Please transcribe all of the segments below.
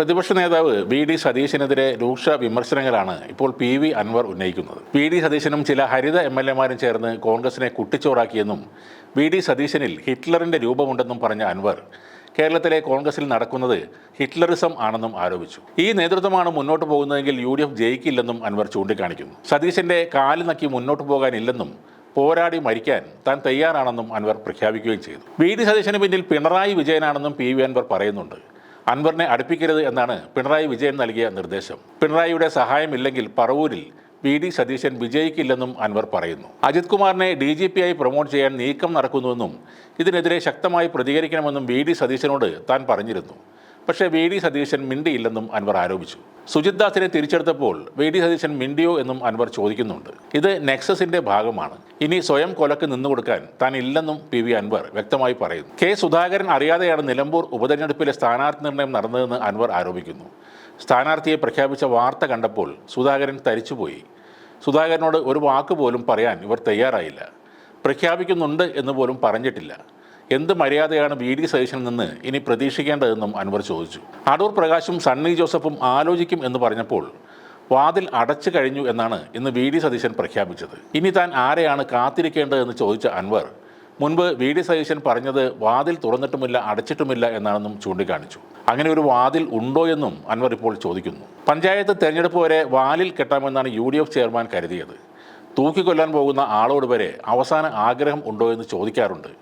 പ്രതിപക്ഷ നേതാവ് V D സതീശനെതിരെ രൂക്ഷ വിമർശനങ്ങളാണ് ഇപ്പോൾ പി വി അൻവർ ഉന്നയിക്കുന്നത്. വി ഡി സതീശനും ചില ഹരിത എം എൽ എമാരും ചേർന്ന് കോൺഗ്രസിനെ കുട്ടിച്ചോറാക്കിയെന്നും വി ഡി സതീശനിൽ ഹിറ്റ്ലറിന്റെ രൂപമുണ്ടെന്നും പറഞ്ഞ അൻവർ കേരളത്തിലെ കോൺഗ്രസിൽ നടക്കുന്നത് ഹിറ്റ്ലറിസം ആണെന്നും ആരോപിച്ചു. ഈ നേതൃത്വമാണ് മുന്നോട്ട് പോകുന്നതെങ്കിൽ യു ഡി എഫ് ജയിക്കില്ലെന്നും അൻവർ ചൂണ്ടിക്കാണിക്കുന്നു. സതീശന്റെ കാൽ നക്കി മുന്നോട്ട് പോകാനില്ലെന്നും പോരാടി മരിക്കാൻ താൻ തയ്യാറാണെന്നും അൻവർ പ്രഖ്യാപിക്കുകയും ചെയ്തു. വി ഡി സതീശന് പിന്നിൽ പിണറായി വിജയനാണെന്നും പി വി അൻവർ പറയുന്നുണ്ട്. അൻവറിനെ അടുപ്പിക്കരുത് എന്നാണ് പിണറായി വിജയൻ നൽകിയ നിർദ്ദേശം. പിണറായിയുടെ സഹായമില്ലെങ്കിൽ പറവൂരിൽ വി ഡി സതീശൻ വിജയിക്കില്ലെന്നും അൻവർ പറയുന്നു. അജിത് കുമാറിനെ ഡി ജി പി ആയി പ്രൊമോട്ട് ചെയ്യാൻ നീക്കം നടക്കുന്നുവെന്നും ഇതിനെതിരെ ശക്തമായി പ്രതികരിക്കണമെന്നും വി ഡി സതീശനോട് താൻ പറഞ്ഞിരുന്നു. പക്ഷേ വി ഡി സതീശൻ മിണ്ടിയില്ലെന്നും അൻവർ ആരോപിച്ചു. സുജിത് ദാസിനെ തിരിച്ചെടുത്തപ്പോൾ വി ഡി സതീശൻ മിണ്ടിയോ എന്നും അൻവർ ചോദിക്കുന്നുണ്ട്. ഇത് നെക്സസിന്റെ ഭാഗമാണ്. ഇനി സ്വയം കൊലക്ക് നിന്നുകൊടുക്കാൻ താൻ ഇല്ലെന്നും പി വി അൻവർ വ്യക്തമായി പറയുന്നു. കെ സുധാകരൻ അറിയാതെയാണ് നിലമ്പൂർ ഉപതെരഞ്ഞെടുപ്പിലെ സ്ഥാനാർത്ഥി നിർണയം നടന്നതെന്ന് അൻവർ ആരോപിക്കുന്നു. സ്ഥാനാർത്ഥിയെ പ്രഖ്യാപിച്ച വാർത്ത കണ്ടപ്പോൾ സുധാകരൻ തരിച്ചുപോയി. സുധാകരനോട് ഒരു വാക്ക് പോലും പറയാൻ ഇവർ തയ്യാറായില്ല. പ്രഖ്യാപിക്കുന്നുണ്ട് എന്ന് പോലും പറഞ്ഞിട്ടില്ല. എന്ത് മര്യാദയാണ് വി ഡി സതീശനിൽ നിന്ന് ഇനി പ്രതീക്ഷിക്കേണ്ടതെന്നും അൻവർ ചോദിച്ചു. അടൂർ പ്രകാശും സണ്ണി ജോസഫും ആലോചിക്കും എന്ന് പറഞ്ഞപ്പോൾ വാതിൽ അടച്ചു കഴിഞ്ഞു എന്നാണ് ഇന്ന് വി ഡി സതീശൻ പ്രഖ്യാപിച്ചത്. ഇനി താൻ ആരെയാണ് കാത്തിരിക്കേണ്ടതെന്ന് ചോദിച്ച അൻവർ മുൻപ് വി ഡി സതീശൻ പറഞ്ഞത് വാതിൽ തുറന്നിട്ടുമില്ല അടച്ചിട്ടുമില്ല എന്നാണെന്നും ചൂണ്ടിക്കാണിച്ചു. അങ്ങനെ ഒരു വാതിൽ ഉണ്ടോ എന്നും അൻവർ ഇപ്പോൾ ചോദിക്കുന്നു. പഞ്ചായത്ത് തെരഞ്ഞെടുപ്പ് വരെ വാലിൽ കെട്ടാമെന്നാണ് യു ഡി എഫ് ചെയർമാൻ കരുതിയത്. തൂക്കിക്കൊല്ലാൻ പോകുന്ന ആളോട് വരെ അവസാന ആഗ്രഹം ഉണ്ടോ എന്ന് ചോദിക്കാറുണ്ട്.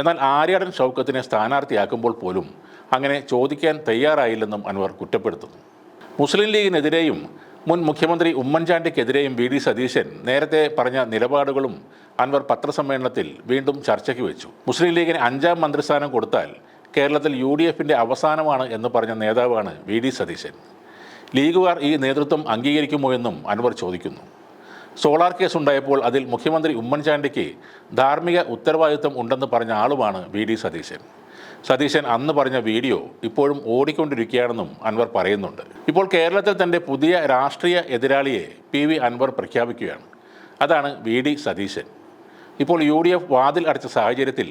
എന്നാൽ ആര്യാടൻ ഷൗക്കത്തിനെ സ്ഥാനാർത്ഥിയാക്കുമ്പോൾ പോലും അങ്ങനെ ചോദിക്കാൻ തയ്യാറായില്ലെന്നും അൻവർ കുറ്റപ്പെടുത്തുന്നു. മുസ്ലിം ലീഗിനെതിരെയും മുൻ മുഖ്യമന്ത്രി ഉമ്മൻചാണ്ടിക്കെതിരെയും വി ഡി സതീശൻ നേരത്തെ പറഞ്ഞ നിലപാടുകളും അൻവർ പത്രസമ്മേളനത്തിൽ വീണ്ടും ചർച്ചയ്ക്ക് വെച്ചു. മുസ്ലിം ലീഗിന് അഞ്ചാം മന്ത്രിസ്ഥാനം കൊടുത്താൽ കേരളത്തിൽ യു ഡി എഫിന്റെ അവസാനമാണ് എന്ന് പറഞ്ഞ നേതാവാണ് വി ഡി സതീശൻ. ലീഗുകാർ ഈ നേതൃത്വം അംഗീകരിക്കുമോ എന്നും അൻവർ ചോദിക്കുന്നു. സോളാർ കേസ് ഉണ്ടായപ്പോൾ അതിൽ മുഖ്യമന്ത്രി ഉമ്മൻചാണ്ടിക്ക് ധാർമ്മിക ഉത്തരവാദിത്വം ഉണ്ടെന്ന് പറഞ്ഞ ആളുമാണ് വി ഡി സതീശൻ. സതീശൻ അന്ന് പറഞ്ഞ വീഡിയോ ഇപ്പോഴും ഓടിക്കൊണ്ടിരിക്കുകയാണെന്നും അൻവർ പറയുന്നുണ്ട്. ഇപ്പോൾ കേരളത്തിൽ തന്റെ പുതിയ രാഷ്ട്രീയ എതിരാളിയെ പി വി അൻവർ പ്രഖ്യാപിക്കുകയാണ്. അതാണ് വി ഡി സതീശൻ. ഇപ്പോൾ യു ഡി എഫ് വാതിൽ അടച്ച സാഹചര്യത്തിൽ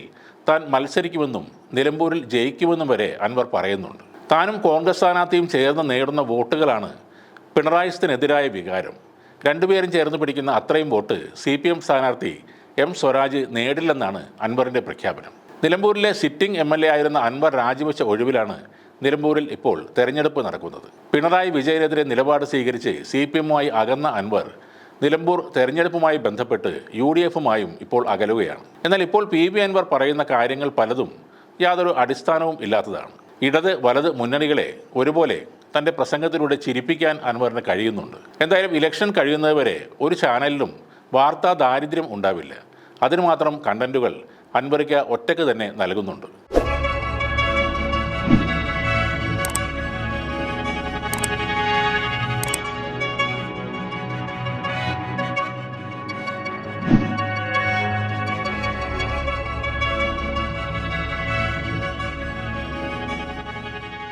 താൻ മത്സരിക്കുമെന്നും നിലമ്പൂരിൽ ജയിക്കുമെന്നും വരെ അൻവർ പറയുന്നുണ്ട്. താനും കോൺഗ്രസ് സ്ഥാനാർത്ഥിയും ചേർന്ന് നേടുന്ന വോട്ടുകളാണ് പിണറായിസ്ഥനെതിരായ വികാരം. രണ്ടുപേരും ചേർന്ന് പിടിക്കുന്ന അത്രയും വോട്ട് സി പി എം സ്ഥാനാർത്ഥി എം സ്വരാജ് നേടില്ലെന്നാണ് അൻവറിന്റെ പ്രഖ്യാപനം. നിലമ്പൂരിലെ സിറ്റിംഗ് എം എൽ എ ആയിരുന്ന അൻവർ രാജിവെച്ച ഒഴിവിലാണ് നിലമ്പൂരിൽ ഇപ്പോൾ തെരഞ്ഞെടുപ്പ് നടക്കുന്നത്. പിണറായി വിജയനെതിരെ നിലപാട് സ്വീകരിച്ച് സി പി എമ്മുമായി അകന്ന അൻവർ നിലമ്പൂർ തെരഞ്ഞെടുപ്പുമായി ബന്ധപ്പെട്ട് യു ഡി എഫുമായും ഇപ്പോൾ അകലുകയാണ്. എന്നാൽ ഇപ്പോൾ പി വി അൻവർ പറയുന്ന കാര്യങ്ങൾ പലതും യാതൊരു അടിസ്ഥാനവും ഇല്ലാത്തതാണ്. ഇടത് വലത് മുന്നണികളെ ഒരുപോലെ തന്റെ പ്രസംഗത്തിലൂടെ ചിരിപ്പിക്കാൻ അൻവറിന് കഴിയുന്നുണ്ട്. എന്തായാലും ഇലക്ഷൻ കഴിയുന്നതുവരെ ഒരു ചാനലിലും വാർത്താ ദാരിദ്ര്യം ഉണ്ടാവില്ല. അതിനുമാത്രം കണ്ടന്റുകൾ അൻവറിക്ക് ഒറ്റയ്ക്ക് തന്നെ നൽകുന്നുണ്ട്.